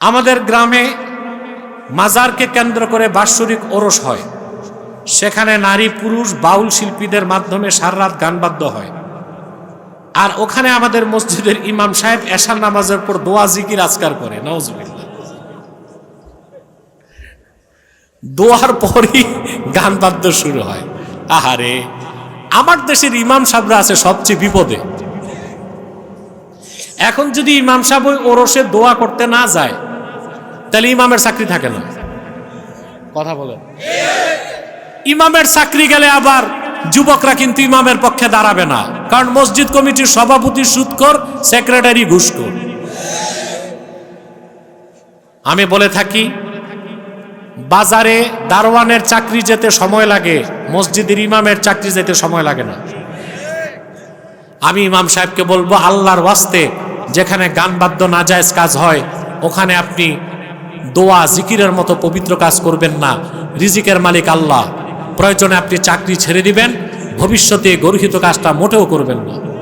আমাদের গ্রামে মাজারকে কেন্দ্র করে বাৎসরিক ওরস হয়। সেখানে নারী, পুরুষ, বাউল শিল্পীদের মাধ্যমে সাররাত গানবাদ্য হয়। আর ওখানে আমাদের মসজিদের ইমাম সাহেব এশার নামাজের পর দোয়া, জিকির, আজকার করে। নওয়াজবিল্লাহ দোয়ার পরই গান বাদ্য শুরু হয়। আহারে, আমার দেশের ইমাম সাহেবরা আছে সবচেয়ে বিপদে। এখন যদি ইমাম সাহেব ওই ওরসে দোয়া করতে না যায় তাহলে ইমামের চাকরি থাকে না। কথা বলেন। ইমামের চাকরি গেলে আবার যুবকরা কিন্তু ইমামের পক্ষে দাঁড়াবে না। কারণ মসজিদ কমিটির সভাপতি সুৎকর সেক্রেটারি ঘুষখোর। আমি বলে থাকি বাজারে দারোয়ানের চাকরি যেতে সময় লাগে মসজিদের ইমামের চাকরি যেতে সময় লাগে না। আমি ইমাম সাহেবকে বলব আল্লাহর ওয়াস্তে যেখানে গান বাদ্য নাজায়জ কাজ হয় ওখানে আপনি দোয়া, জিকিরের মতো পবিত্র কাজ করবেন না। রিজিকের মালিক আল্লাহ। প্রয়োজনে আপনি চাকরি ছেড়ে দিবেন, ভবিষ্যতে গর্হিত কাজটা মোটেও করবেন না।